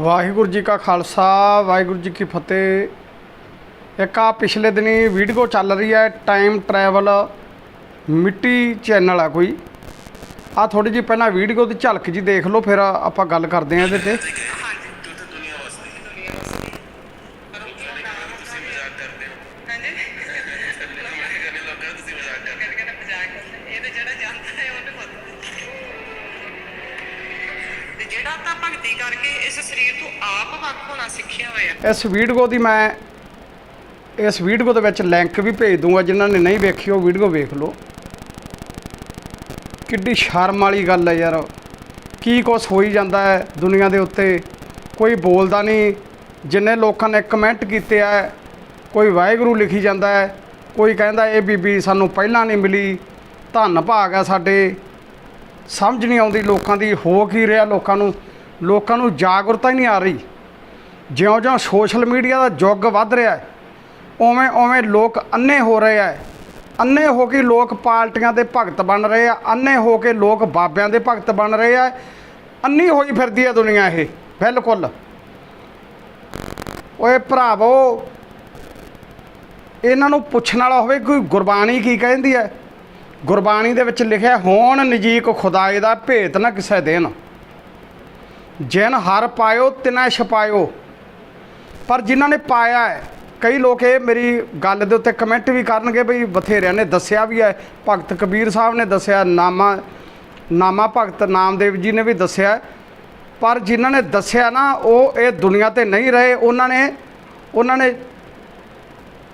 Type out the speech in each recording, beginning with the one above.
ਵਾਹਿਗੁਰੂ ਜੀ ਕਾ ਖਾਲਸਾ ਵਾਹਿਗੁਰੂ ਜੀ ਕੀ ਫਤਿਹ। ਇੱਕ ਆ ਪਿਛਲੇ ਦਿਨੀ ਵੀਡੀਓ ਚੱਲ ਰਹੀ ਹੈ ਟਾਈਮ ਟਰੈਵਲ ਮਿੱਟੀ ਚੈਨਲ ਆ ਕੋਈ। ਆ ਥੋੜੀ ਜਿਹੀ ਪਹਿਲਾਂ ਵੀਡੀਓ ਦੀ ਝਲਕ ਜੀ ਦੇਖ ਲਓ ਫਿਰ ਆਪਾਂ ਗੱਲ ਕਰਦੇ ਹਾਂ ਇਹਦੇ ਤੇ। ਤੂੰ ਜਿਹੜਾ ਤਾਂ ਭਗਤੀ ਕਰਕੇ ਇਸ ਸਰੀਰ ਤੋਂ ਆਪ ਵੱਖ ਹੋਣਾ ਸਿੱਖਿਆ ਹੋਇਆ। ਇਸ ਵੀਡੀਓ ਦੀ ਮੈਂ, ਇਸ ਵੀਡੀਓ ਦੇ ਵਿੱਚ ਲਿੰਕ ਵੀ ਭੇਜ ਦੂੰਗਾ, ਜਿਨ੍ਹਾਂ ਨੇ ਨਹੀਂ ਵੇਖੀ ਉਹ ਵੀਡੀਓ ਵੇਖ ਲਓ। ਕਿੱਡੀ ਸ਼ਰਮ ਵਾਲੀ ਗੱਲ ਹੈ ਯਾਰ। ਕੀ ਕੁਛ ਹੋਈ ਜਾਂਦਾ ਹੈ ਦੁਨੀਆ ਦੇ ਉੱਤੇ, ਕੋਈ ਬੋਲਦਾ ਨਹੀਂ। ਜਿੰਨੇ ਲੋਕਾਂ ਨੇ ਕਮੈਂਟ ਕੀਤੇ ਆ ਕੋਈ ਵਾਹਿਗੁਰੂ ਲਿਖੀ ਜਾਂਦਾ ਹੈ, ਕੋਈ ਕਹਿੰਦਾ ਇਹ ਬੀਬੀ ਸਾਨੂੰ ਪਹਿਲਾਂ ਨਹੀਂ ਮਿਲੀ। ਧੰਨ ਭਾਗ ਆ ਸਾਡੇ। ਸਮਝ ਨਹੀਂ ਆਉਂਦੀ, ਲੋਕਾਂ ਦੀ ਹੋ ਕੀ ਰਿਹਾ, ਲੋਕਾਂ ਨੂੰ ਲੋਕਾਂ ਨੂੰ ਜਾਗਰੂਕਤਾ ਹੀ ਨਹੀਂ ਆ ਰਹੀ। ਜਿਉਂ-ਜਿਉਂ ਸੋਸ਼ਲ ਮੀਡੀਆ ਦਾ ਯੁੱਗ ਵੱਧ ਰਿਹਾ ਹੈ, ਉਵੇਂ ਉਵੇਂ ਲੋਕ ਅੰਨੇ ਹੋ ਰਹੇ ਆ ਅੰਨੇ ਹੋ ਕੇ ਲੋਕ ਪਾਰਟੀਆਂ ਦੇ ਭਗਤ ਬਣ ਰਹੇ ਆ ਅੰਨੇ ਹੋ ਕੇ ਲੋਕ ਬਾਬਿਆਂ ਦੇ ਭਗਤ ਬਣ ਰਹੇ ਆ। ਅੰਨੀ ਹੋਈ ਫਿਰਦੀ ਹੈ ਦੁਨੀਆ ਇਹ, ਬਿਲਕੁਲ। ਓਏ ਭਰਾਵੋ, ਇਹਨਾਂ ਨੂੰ ਪੁੱਛਣ ਵਾਲਾ ਹੋਵੇ, ਕੋਈ ਗੁਰਬਾਣੀ ਕੀ ਕਹਿੰਦੀ ਹੈ? ਗੁਰਬਾਣੀ ਦੇ ਵਿੱਚ ਲਿਖਿਆ, ਹੋਣ ਨਜੀਕ ਖੁਦਾਏ ਦਾ ਭੇਤ ਨਾ ਕਿਸੇ ਦੇਣ ਜਿਨ ਹਰ ਪਾਇਓ, ਤਿਨੈ ਛਪਾਇਓ। ਪਰ ਜਿਨ੍ਹਾਂ ਨੇ ਪਾਇਆ ਹੈ, ਕਈ ਲੋਕ ਇਹ ਮੇਰੀ ਗੱਲ ਦੇ ਉੱਤੇ ਕਮੈਂਟ ਵੀ ਕਰਨਗੇ ਬਈ ਬਥੇਰਿਆਂ ਨੇ ਦੱਸਿਆ ਵੀ ਹੈ। ਭਗਤ ਕਬੀਰ ਸਾਹਿਬ ਨੇ ਦੱਸਿਆ, ਨਾਮਾ ਨਾਮਾ ਭਗਤ ਨਾਮਦੇਵ ਜੀ ਨੇ ਵੀ ਦੱਸਿਆ। ਪਰ ਜਿਨ੍ਹਾਂ ਨੇ ਦੱਸਿਆ ਨਾ, ਉਹ ਇਹ ਦੁਨੀਆ ਤੇ ਨਹੀਂ ਰਹੇ। ਉਹਨਾਂ ਨੇ ਉਹਨਾਂ ਨੇ,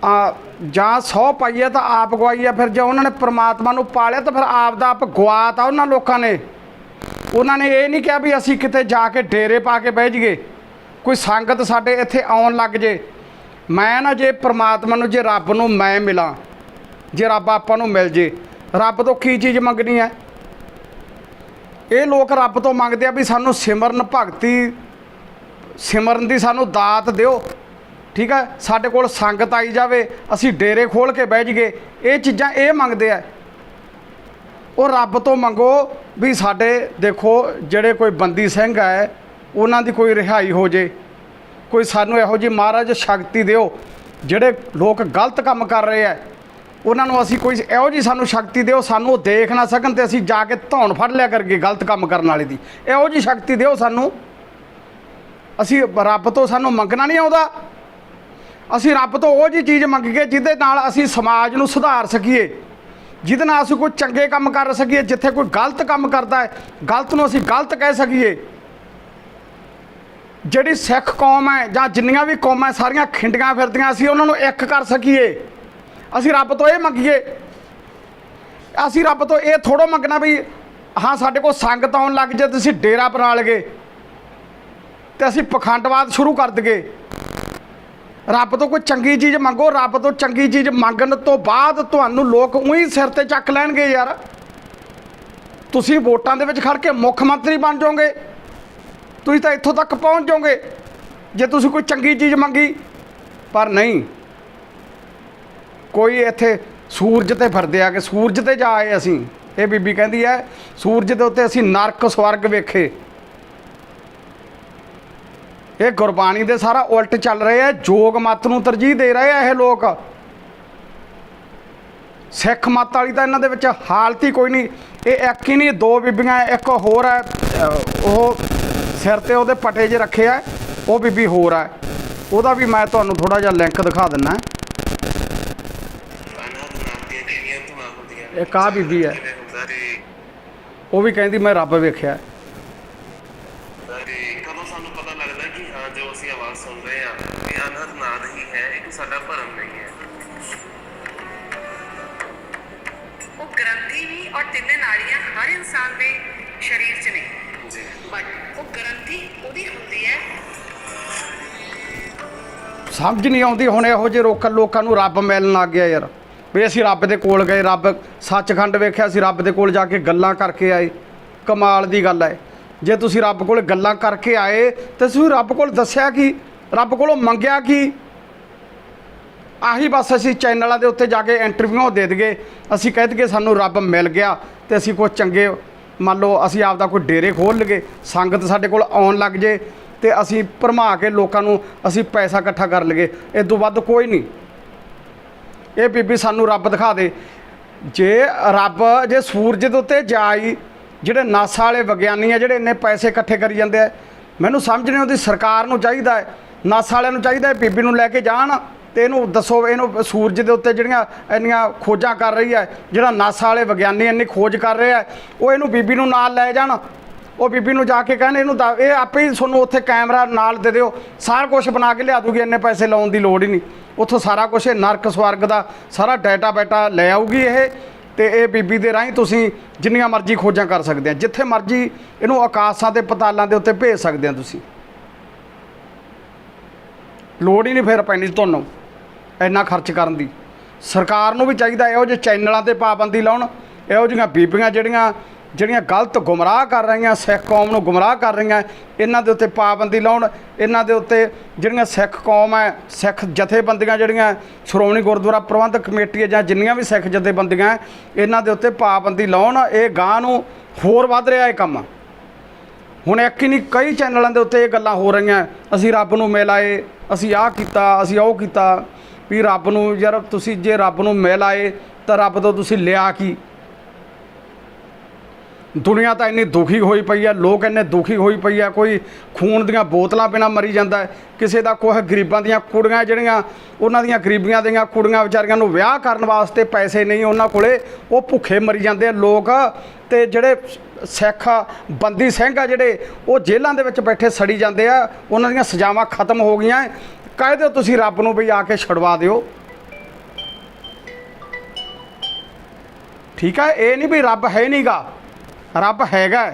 ਆ ਜਾਂ ਸੌ ਪਾਈ ਤਾਂ ਆਪ ਗਵਾਈ ਹੈ ਫਿਰ ਜੇ ਉਹਨਾਂ ਨੇ ਪ੍ਰਮਾਤਮਾ ਨੂੰ ਪਾਲਿਆ ਤਾਂ ਫਿਰ ਆਪ ਦਾ ਆਪ ਗਵਾਤਾ ਉਹਨਾਂ ਲੋਕਾਂ ਨੇ। ਉਹਨਾਂ ਨੇ ਇਹ ਨਹੀਂ ਕਿਹਾ ਵੀ ਅਸੀਂ ਕਿਤੇ ਜਾ ਕੇ ਡੇਰੇ ਪਾ ਕੇ ਬਹਿ ਜਾਈਏ। ਕੋਈ ਸੰਗਤ ਸਾਡੇ ਇੱਥੇ ਆਉਣ ਲੱਗ ਜੇ। ਮੈਂ ਨਾ ਜੇ ਪ੍ਰਮਾਤਮਾ ਨੂੰ, ਜੇ ਰੱਬ ਨੂੰ ਮੈਂ ਮਿਲਾਂ, ਜੇ ਰੱਬ ਆਪਾਂ ਨੂੰ ਮਿਲ ਜੇ। ਰੱਬ ਤੋਂ ਕੀ ਚੀਜ਼ ਮੰਗਣੀ ਹੈ? ਇਹ ਲੋਕ ਰੱਬ ਤੋਂ ਮੰਗਦੇ ਆ ਵੀ ਸਾਨੂੰ ਸਿਮਰਨ ਭਗਤੀ, ਸਿਮਰਨ ਦੀ ਸਾਨੂੰ ਦਾਤ ਦਿਓ। ਠੀਕ ਹੈ ਸਾਡੇ ਕੋਲ ਸੰਗਤ ਆਈ ਜਾਵੇ, ਅਸੀਂ ਡੇਰੇ ਖੋਲ ਕੇ ਬਹਿ ਜਾਈਏ। ਇਹ ਚੀਜ਼ਾਂ ਇਹ ਮੰਗਦੇ ਆ। ਉਹ ਰੱਬ ਤੋਂ ਮੰਗੋ ਵੀ ਸਾਡੇ, ਦੇਖੋ, ਜਿਹੜੇ ਕੋਈ ਬੰਦੀ ਸਿੰਘ ਹੈ, ਉਹਨਾਂ ਦੀ ਕੋਈ ਰਿਹਾਈ ਹੋ ਜੇ। ਕੋਈ ਸਾਨੂੰ ਇਹੋ ਜਿਹੀ ਮਹਾਰਾਜ ਸ਼ਕਤੀ ਦਿਓ, ਜਿਹੜੇ ਲੋਕ ਗਲਤ ਕੰਮ ਕਰ ਰਹੇ ਆ। ਉਹਨਾਂ ਨੂੰ ਅਸੀਂ ਕੋਈ ਇਹੋ ਜਿਹੀ ਸਾਨੂੰ ਸ਼ਕਤੀ ਦਿਓ, ਸਾਨੂੰ ਉਹ ਦੇਖ ਨਾ ਸਕਣ ਤੇ ਅਸੀਂ ਜਾ ਕੇ ਧੌਣ ਫੜ ਲਿਆ ਕਰਗੇ ਗਲਤ ਕੰਮ ਕਰਨ ਵਾਲੇ ਦੀ। ਇਹੋ ਜਿਹੀ ਸ਼ਕਤੀ ਦਿਓ ਸਾਨੂੰ। ਅਸੀਂ ਰੱਬ ਤੋਂ ਸਾਨੂੰ ਮੰਗਣਾ ਨਹੀਂ ਆਉਂਦਾ। ਅਸੀਂ ਰੱਬ ਤੋਂ ਉਹ ਜੀ ਚੀਜ਼ ਮੰਗੀਏ ਜਿਹਦੇ ਨਾਲ ਅਸੀਂ ਸਮਾਜ ਨੂੰ ਸੁਧਾਰ ਸਕੀਏ। ਜਿਹਦੇ ਨਾਲ ਅਸੀਂ ਕੋਈ ਚੰਗੇ ਕੰਮ ਕਰ ਸਕੀਏ, ਜਿੱਥੇ ਕੋਈ ਗਲਤ ਕੰਮ ਕਰਦਾ ਹੈ, ਗਲਤ ਨੂੰ ਅਸੀਂ ਗਲਤ ਕਹਿ ਸਕੀਏ। ਜਿਹੜੀ ਸਿੱਖ ਕੌਮ ਹੈ ਜਾਂ ਜਿੰਨੀਆਂ ਵੀ ਕੌਮਾਂ ਸਾਰੀਆਂ ਖਿੰਡੀਆਂ ਫਿਰਦੀਆਂ, ਅਸੀਂ ਉਹਨਾਂ ਨੂੰ ਇੱਕ ਕਰ ਸਕੀਏ। ਅਸੀਂ ਰੱਬ ਤੋਂ ਇਹ ਮੰਗੀਏ। ਅਸੀਂ ਰੱਬ ਤੋਂ ਇਹ ਥੋੜੋ ਮੰਗਣਾ ਵੀ, ਹਾਂ, ਸਾਡੇ ਕੋਲ ਸੰਗਤ ਆਉਣ ਲੱਗ ਜੇ, ਤੁਸੀਂ ਡੇਰਾ ਬਣਾ ਲਗੇ, ਤੇ ਅਸੀਂ ਪਖੰਡਵਾਦ ਸ਼ੁਰੂ ਕਰ ਦਈਏ ਰੱਬ ਤੋਂ ਕੋਈ ਚੰਗੀ ਚੀਜ਼ ਮੰਗੋ, ਰੱਬ ਤੋਂ ਚੰਗੀ ਚੀਜ਼ ਮੰਗਣ ਤੋਂ ਬਾਅਦ ਤੁਹਾਨੂੰ ਲੋਕ ਉਹੀ ਸਿਰ ਤੇ ਚੱਕ ਲੈਣਗੇ ਯਾਰ। ਤੁਸੀਂ ਵੋਟਾਂ ਦੇ ਵਿੱਚ ਖੜ ਕੇ ਮੁੱਖ ਮੰਤਰੀ ਬਣ ਜਾਓਗੇ। ਤੁਸੀਂ ਤਾਂ ਇੱਥੋਂ ਤੱਕ ਪਹੁੰਚ ਜਾਓਗੇ, ਜੇ ਤੁਸੀਂ ਕੋਈ ਚੰਗੀ ਚੀਜ਼ ਮੰਗੀ। ਪਰ ਨਹੀਂ, ਕੋਈ ਇੱਥੇ ਸੂਰਜ ਤੇ ਫਿਰਦੇ ਆ ਕਿ ਸੂਰਜ ਤੇ ਜਾ ਆਏ ਅਸੀਂ। ਇਹ ਬੀਬੀ ਕਹਿੰਦੀ ਹੈ, ਸੂਰਜ ਦੇ ਉੱਤੇ ਅਸੀਂ ਨਰਕ ਸਵਰਗ ਵੇਖੇ। ਇਹ ਗੁਰਬਾਣੀ ਦੇ ਸਾਰਾ ਉਲਟ ਚੱਲ ਰਹੇ ਆ, ਜੋਗ ਮਤ ਨੂੰ ਤਰਜੀਹ ਦੇ ਰਹੇ ਆ ਇਹ ਲੋਕ। ਸਿੱਖ ਮਤ ਵਾਲੀ ਤਾਂ ਇਹਨਾਂ ਦੇ ਵਿੱਚ ਹਾਲਤ ਹੀ ਕੋਈ ਨਹੀਂ। ਇਹ ਇੱਕ ਹੀ ਨਹੀਂ, ਦੋ ਬੀਬੀਆਂ, ਇੱਕ ਹੋਰ ਹੈ ਉਹ ਸਿਰ ਤੇ ਉਹਦੇ ਪਟੇ ਜੇ ਰੱਖੇ ਆ, ਉਹ ਬੀਬੀ ਹੋਰ ਹੈ ਉਹਦਾ ਵੀ ਮੈਂ ਤੁਹਾਨੂੰ ਥੋੜਾ ਜਿਹਾ ਲਿੰਕ ਦਿਖਾ ਦਿੰਨਾ ਇਹ ਨਾਮ ਬੀਬੀ ਹੈ। ਉਹ ਵੀ ਕਹਿੰਦੀ ਮੈਂ ਰੱਬ ਵੇਖਿਆ ਤੇ ਕਦੋਂ ਸਾਨੂੰ ਪਤਾ ਲੱਗਦਾ ਕਿ ਹਾਂ ਜੋ ਅਸੀਂ ਆਵਾਜ਼ ਸੁਣ ਰਹੇ ਹਾਂ ਇਹ ਅਨਾਥ ਨਾਦ ਹੀ ਹੈ ਇਹ ਸਾਡਾ ਭਰਮ ਨਹੀਂ ਹੈ। ਉਹ ਗ੍ਰੰਥੀ ਵੀ ਔਰ ਤਿੰਨੇ ਨਾੜੀਆਂ ਹਰ ਇਨਸਾਨ ਦੇ ਸਰੀਰ 'ਚ ਨੇ। ਜੀ। ਬਟ ਉਹ ਗ੍ਰੰਥੀ ਉਹਦੀ ਹੁੰਦੀ ਹੈ। ਸਮਝ ਨਹੀਂ ਆਉਂਦੀ ਹੁਣ ਇਹੋ ਜਿਹੇ ਲੋਕਾਂ ਲੋਕਾਂ ਨੂੰ ਰੱਬ ਮਿਲਣ ਲੱਗ ਗਿਆ ਯਾਰ। ਵੀ ਅਸੀਂ ਰੱਬ ਦੇ ਕੋਲ ਗਏ ਰੱਬ ਸੱਚਖੰਡ ਵੇਖਿਆ ਅਸੀਂ ਰੱਬ ਦੇ ਕੋਲ ਜਾ ਕੇ ਗੱਲਾਂ ਕਰਕੇ ਆਏ। ਕਮਾਲ ਦੀ ਗੱਲ ਹੈ। ਜੇ ਤੁਸੀਂ ਰੱਬ ਕੋਲ ਗੱਲਾਂ ਕਰਕੇ ਆਏ, ਤੇ ਤੁਸੀਂ ਰੱਬ ਕੋਲ ਦੱਸਿਆ ਕੀ? ਰੱਬ ਕੋਲੋਂ ਮੰਗਿਆ ਕੀ? ਆਹੀ ਬਸ ਅਸੀਂ ਚੈਨਲਾਂ ਦੇ ਉੱਤੇ ਜਾ ਕੇ ਇੰਟਰਵਿਊ ਦੇ ਦਈਏ ਅਸੀਂ ਕਹਿ ਦਈਏ ਸਾਨੂੰ ਰੱਬ ਮਿਲ ਗਿਆ, ਤੇ ਅਸੀਂ ਕੋਈ ਚੰਗੇ, ਮੰਨ ਲਓ ਅਸੀਂ ਆਪਦਾ ਕੋਈ ਡੇਰੇ ਖੋਲ੍ਹ ਲਈਏ, ਸੰਗਤ ਸਾਡੇ ਕੋਲ ਆਉਣ ਲੱਗ ਜੇ, ਤੇ ਅਸੀਂ ਭਰਮਾ ਕੇ ਲੋਕਾਂ ਨੂੰ ਅਸੀਂ ਪੈਸਾ ਇਕੱਠਾ ਕਰ ਲਈਏ। ਇਹ ਤੋਂ ਵੱਧ ਕੋਈ ਨਹੀਂ। ਇਹ ਬੀਬੀ ਸਾਨੂੰ ਰੱਬ ਦਿਖਾ ਦੇ। ਜੇ ਰੱਬ, ਜੇ ਸੂਰਜ ਦੇ ਉੱਤੇ ਜਾਈ ਜਿਹੜੇ ਨਾਸਾ ਵਾਲੇ ਵਿਗਿਆਨੀ ਆ, ਜਿਹੜੇ ਇੰਨੇ ਪੈਸੇ ਇਕੱਠੇ ਕਰੀ ਜਾਂਦੇ ਆ, ਮੈਨੂੰ ਸਮਝ ਨਹੀਂ ਆਉਂਦੀ ਸਰਕਾਰ ਨੂੰ ਚਾਹੀਦਾ ਹੈ, ਨਾਸਾ ਵਾਲਿਆਂ ਨੂੰ ਚਾਹੀਦਾ ਹੈ ਬੀਬੀ ਨੂੰ ਲੈ ਕੇ ਜਾਣ ਤੇ ਇਹਨੂੰ ਦੱਸੋ, ਇਹਨੂੰ ਸੂਰਜ ਦੇ ਉੱਤੇ ਜਿਹੜੀਆਂ ਇੰਨੀਆਂ ਖੋਜਾਂ ਕਰ ਰਹੀ ਹੈ, ਜਿਹੜਾ ਨਾਸਾ ਵਾਲੇ ਵਿਗਿਆਨੀ ਇੰਨੀ ਖੋਜ ਕਰ ਰਹੇ ਆ ਉਹ ਇਹਨੂੰ ਬੀਬੀ ਨੂੰ ਨਾਲ ਲੈ ਜਾਣ, ਉਹ ਬੀਬੀ ਨੂੰ ਜਾ ਕੇ ਕਹਿਣ, ਇਹਨੂੰ ਦੱਸ- ਇਹ ਆਪੇ ਹੀ ਤੁਹਾਨੂੰ ਉੱਥੇ ਕੈਮਰਾ ਨਾਲ ਦੇ ਦਿਓ, ਸਾਰਾ ਕੁਝ ਬਣਾ ਕੇ ਲਿਆ ਦੂਗੀ, ਇੰਨੇ ਪੈਸੇ ਲਾਉਣ ਦੀ ਲੋੜ ਹੀ ਨਹੀਂ, ਉੱਥੋਂ ਸਾਰਾ ਕੁਝ ਇਹ ਨਰਕ ਸਵਰਗ ਦਾ ਸਾਰਾ ਡਾਟਾ ਬੈਟਾ ਲੈ ਆਊਗੀ ਇਹ। ਤੇ ਇਹ ਬੀਬੀ ਦੇ ਰਾਹੀਂ ਤੁਸੀਂ ਜਿੰਨੀਆਂ ਮਰਜ਼ੀ ਖੋਜਾਂ ਕਰ ਸਕਦੇ ਆ। ਜਿੱਥੇ ਮਰਜ਼ੀ ਇਹਨੂੰ ਆਕਾਸ਼ਾਂ ਤੇ ਪਤਾਲਾਂ ਦੇ ਉੱਤੇ ਭੇਜ ਸਕਦੇ ਆ ਤੁਸੀਂ। ਲੋੜ ਹੀ ਨਹੀਂ ਫਿਰ ਪੈਣੀ ਤੁਹਾਨੂੰ ਇੰਨਾ ਖਰਚ ਕਰਨ ਦੀ। ਸਰਕਾਰ ਨੂੰ ਵੀ ਚਾਹੀਦਾ ਇਹੋ ਜਿਹੇ ਚੈਨਲਾਂ ਤੇ ਪਾਬੰਦੀ ਲਾਉਣ, ਇਹੋ ਜਿਹੀਆਂ ਬੀਬੀਆਂ ਜਿਹੜੀਆਂ ਜਿਹੜੀਆਂ ਗਲਤ ਗੁੰਮਰਾਹ ਕਰ ਰਹੀਆਂ ਸਿੱਖ ਕੌਮ ਨੂੰ ਗੁੰਮਰਾਹ ਕਰ ਰਹੀਆਂ ਇਹਨਾਂ ਦੇ ਉੱਤੇ ਪਾਬੰਦੀ ਲਾਉਣ ਇਹਨਾਂ ਦੇ ਉੱਤੇ ਜਿਹੜੀਆਂ ਸਿੱਖ ਕੌਮ ਹੈ ਸਿੱਖ ਜਥੇਬੰਦੀਆਂ ਜਿਹੜੀਆਂ ਸ਼੍ਰੋਮਣੀ ਗੁਰਦੁਆਰਾ ਪ੍ਰਬੰਧਕ ਕਮੇਟੀ ਹੈ ਜਾਂ ਜਿੰਨੀਆਂ ਵੀ ਸਿੱਖ ਜਥੇਬੰਦੀਆਂ ਹੈ, ਇਹਨਾਂ ਦੇ ਉੱਤੇ ਪਾਬੰਦੀ ਲਾਉਣ ਇਹ ਗਾਂ ਨੂੰ ਹੋਰ ਵੱਧ ਰਿਹਾ ਇਹ ਕੰਮ। ਹੁਣ ਇੱਕ ਹੀ ਨਹੀਂ ਕਈ ਚੈਨਲਾਂ ਦੇ ਉੱਤੇ ਇਹ ਗੱਲਾਂ ਹੋ ਰਹੀਆਂ ਅਸੀਂ ਰੱਬ ਨੂੰ ਮਿਲ ਆਏ ਅਸੀਂ ਆਹ ਕੀਤਾ ਅਸੀਂ ਉਹ ਕੀਤਾ ਵੀ ਰੱਬ ਨੂੰ ਯਾਰ ਤੁਸੀਂ ਜੇ ਰੱਬ ਨੂੰ ਮਿਲ ਆਏ ਤਾਂ ਰੱਬ ਤੋਂ ਤੁਸੀਂ ਲਿਆ ਕੀ? ਦੁਨੀਆ ਤਾਂ ਇੰਨੀ ਦੁਖੀ ਹੋਈ ਪਈ ਹੈ ਲੋਕ ਇੰਨੇ ਦੁਖੀ ਹੋਈ ਪਈ ਆ, ਕੋਈ ਖੂਨ ਦੀਆਂ ਬੋਤਲਾਂ ਬਿਨਾਂ ਮਰੀ ਜਾਂਦਾ ਕਿਸੇ ਦਾ ਕੋਈ ਗਰੀਬਾਂ ਦੀਆਂ ਕੁੜੀਆਂ ਜਿਹੜੀਆਂ, ਉਹਨਾਂ ਦੀਆਂ ਗਰੀਬੀਆਂ ਦੀਆਂ ਕੁੜੀਆਂ ਵਿਚਾਰੀਆਂ ਨੂੰ ਵਿਆਹ ਕਰਨ ਵਾਸਤੇ ਪੈਸੇ ਨਹੀਂ, ਉਹਨਾਂ ਕੋਲੇ ਉਹ ਭੁੱਖੇ ਮਰੀ ਜਾਂਦੇ ਆ। ਲੋਕ ਤੇ ਜਿਹੜੇ ਸਿੱਖ ਬੰਦੀ ਸਿੰਘ ਆ ਜਿਹੜੇ, ਉਹ ਜੇਲ੍ਹਾਂ ਦੇ ਵਿੱਚ ਬੈਠੇ ਸੜੀ ਜਾਂਦੇ ਆ, ਉਹਨਾਂ ਦੀਆਂ ਸਜ਼ਾਵਾਂ ਖਤਮ ਹੋ ਗਈਆਂ ਕਹਿ ਦਿਓ ਤੁਸੀਂ ਰੱਬ ਨੂੰ ਵੀ ਆ ਕੇ ਛੁਡਵਾ ਦਿਓ। ਠੀਕ ਹੈ ਇਹ ਨਹੀਂ ਵੀ ਰੱਬ ਹੈ ਨਹੀਂਗਾ ਰੱਬ ਹੈਗਾ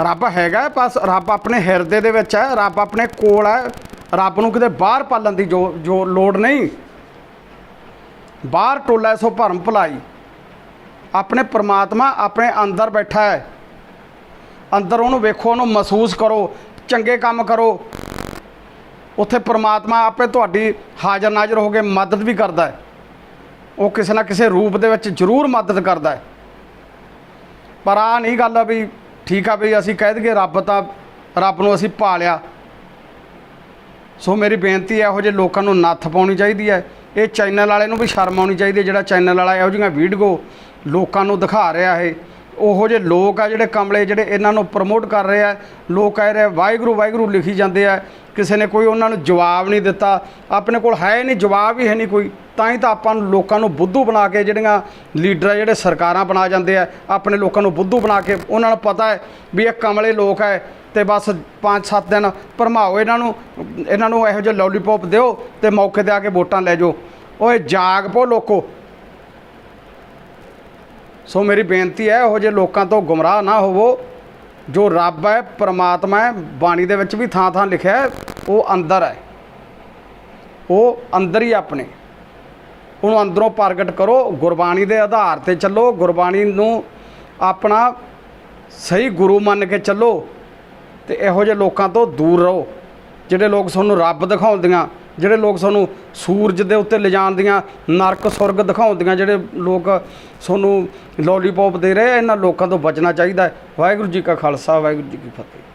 ਰੱਬ ਹੈਗਾ ਬਸ ਰੱਬ ਆਪਣੇ ਹਿਰਦੇ ਦੇ ਵਿੱਚ ਹੈ, ਰੱਬ ਆਪਣੇ ਕੋਲ ਹੈ। ਰੱਬ ਨੂੰ ਕਿਤੇ ਬਾਹਰ ਪਾਲਣ ਦੀ ਜੋ ਜੋ ਲੋੜ ਨਹੀਂ। ਬਾਹਰ ਟੋਲਾ ਸੋ ਭਰਮ ਭਲਾਈ। ਆਪਣੇ ਪ੍ਰਮਾਤਮਾ ਆਪਣੇ ਅੰਦਰ ਬੈਠਾ ਹੈ। ਅੰਦਰ ਉਹਨੂੰ ਵੇਖੋ, ਉਹਨੂੰ ਮਹਿਸੂਸ ਕਰੋ, ਚੰਗੇ ਕੰਮ ਕਰੋ। ਉੱਥੇ ਪ੍ਰਮਾਤਮਾ ਆਪੇ ਤੁਹਾਡੀ ਹਾਜ਼ਰ ਨਾਜ਼ਰ ਹੋ ਕੇ ਮਦਦ ਵੀ ਕਰਦਾ ਹੈ। ਉਹ ਕਿਸੇ ਨਾ ਕਿਸੇ ਰੂਪ ਦੇ ਵਿੱਚ ਜ਼ਰੂਰ ਮਦਦ ਕਰਦਾ ਹੈ। ਪਰ ਆ ਨਹੀਂ ਗੱਲ ਆ ਵੀ ਠੀਕ ਆ ਵੀ ਅਸੀਂ ਕਹਿ ਦਈਏ ਰੱਬ ਤਾਂ ਰੱਬ ਨੂੰ ਅਸੀਂ ਪਾਲਿਆ ਸੋ ਮੇਰੀ ਬੇਨਤੀ ਹੈ ਇਹੋ ਜਿਹੇ ਲੋਕਾਂ ਨੂੰ ਨੱਥ ਪਾਉਣੀ ਚਾਹੀਦੀ ਹੈ। ਇਹ ਚੈਨਲ ਵਾਲੇ ਨੂੰ ਵੀ ਸ਼ਰਮ ਆਉਣੀ ਚਾਹੀਦੀ ਹੈ ਜਿਹੜਾ ਚੈਨਲ ਵਾਲਾ ਇਹੋ ਜਿਹੀਆਂ ਵੀਡੀਓ ਲੋਕਾਂ ਨੂੰ ਦਿਖਾ ਰਿਹਾ ਇਹ ਉਹੋ ਜਿਹੇ ਲੋਕ ਆ ਜਿਹੜੇ ਕਮਲੇ ਜਿਹੜੇ ਇਹਨਾਂ ਨੂੰ ਪ੍ਰਮੋਟ ਕਰ ਰਹੇ ਆ। ਲੋਕ ਕਹਿ ਰਹੇ ਵਾਹਿਗੁਰੂ ਵਾਹਿਗੁਰੂ ਲਿਖੀ ਜਾਂਦੇ ਆ। ਕਿਸੇ ਨੇ ਕੋਈ ਉਹਨਾਂ ਨੂੰ ਜਵਾਬ ਨਹੀਂ ਦਿੱਤਾ, ਆਪਣੇ ਕੋਲ ਹੈ ਨਹੀਂ, ਜਵਾਬ ਹੀ ਹੈ ਨਹੀਂ ਕੋਈ, ਤਾਂ ਹੀ ਤਾਂ ਆਪਾਂ ਨੂੰ ਲੋਕਾਂ ਨੂੰ ਬੁੱਧੂ ਬਣਾ ਕੇ ਜਿਹੜੀਆਂ ਲੀਡਰ ਆ, ਜਿਹੜੇ ਸਰਕਾਰਾਂ ਬਣਾ ਜਾਂਦੇ ਆ, ਆਪਣੇ ਲੋਕਾਂ ਨੂੰ ਬੁੱਧੂ ਬਣਾ ਕੇ ਉਹਨਾਂ ਨੂੰ ਪਤਾ ਹੈ ਵੀ ਇਹ ਕਮਲੇ ਲੋਕ ਹੈ ਤੇ ਬਸ 5-7 ਦਿਨ ਭਰਮਾਓ ਇਹਨਾਂ ਨੂੰ ਇਹਨਾਂ ਨੂੰ ਇਹੋ ਜਿਹੇ ਲੋਲੀਪੌਪ ਦਿਓ ਤੇ ਮੌਕੇ ਤੇ ਆ ਕੇ ਵੋਟਾਂ ਲੈ ਜਾਓ। ਓਏ ਜਾਗ ਪੋ ਲੋਕੋ। ਸੋ ਮੇਰੀ ਬੇਨਤੀ ਹੈ, ਇਹੋ ਜਿਹੇ ਲੋਕਾਂ ਤੋਂ ਗੁੰਮਰਾਹ ਨਾ ਹੋਵੋ। ਜੋ ਰੱਬ ਹੈ, ਪਰਮਾਤਮਾ ਹੈ, ਬਾਣੀ ਦੇ ਵਿੱਚ ਵੀ ਥਾਂ ਥਾਂ ਲਿਖਿਆ ਹੈ, ਉਹ ਅੰਦਰ ਹੈ। ਉਹ ਅੰਦਰ ਹੀ ਆਪਣੇ। ਉਹਨੂੰ ਅੰਦਰੋਂ ਪ੍ਰਗਟ ਕਰੋ, ਗੁਰਬਾਣੀ ਦੇ ਆਧਾਰ ਤੇ ਚੱਲੋ, ਗੁਰਬਾਣੀ ਨੂੰ ਆਪਣਾ ਸਹੀ ਗੁਰੂ ਮੰਨ ਕੇ ਚੱਲੋ ਤੇ ਇਹੋ ਜਿਹੇ ਲੋਕਾਂ ਤੋਂ ਦੂਰ ਰਹੋ, ਜਿਹੜੇ ਲੋਕ ਤੁਹਾਨੂੰ ਰੱਬ ਦਿਖਾਉਂਦੀਆਂ। ਜਿਹੜੇ ਲੋਕ ਸਾਨੂੰ ਸੂਰਜ ਦੇ ਉੱਤੇ ਲਿਜਾਣ ਦੀਆਂ ਨਰਕ ਸੁਰਗ ਦਿਖਾਉਂਦੀਆਂ ਜਿਹੜੇ ਲੋਕ ਸਾਨੂੰ ਲੋਲੀਪੌਪ ਦੇ ਰਹੇ ਇਹਨਾਂ ਲੋਕਾਂ ਤੋਂ ਬਚਣਾ ਚਾਹੀਦਾ ਵਾਹਿਗੁਰੂ ਜੀ ਕਾ ਖਾਲਸਾ, ਵਾਹਿਗੁਰੂ ਜੀ ਕੀ ਫਤਿਹ।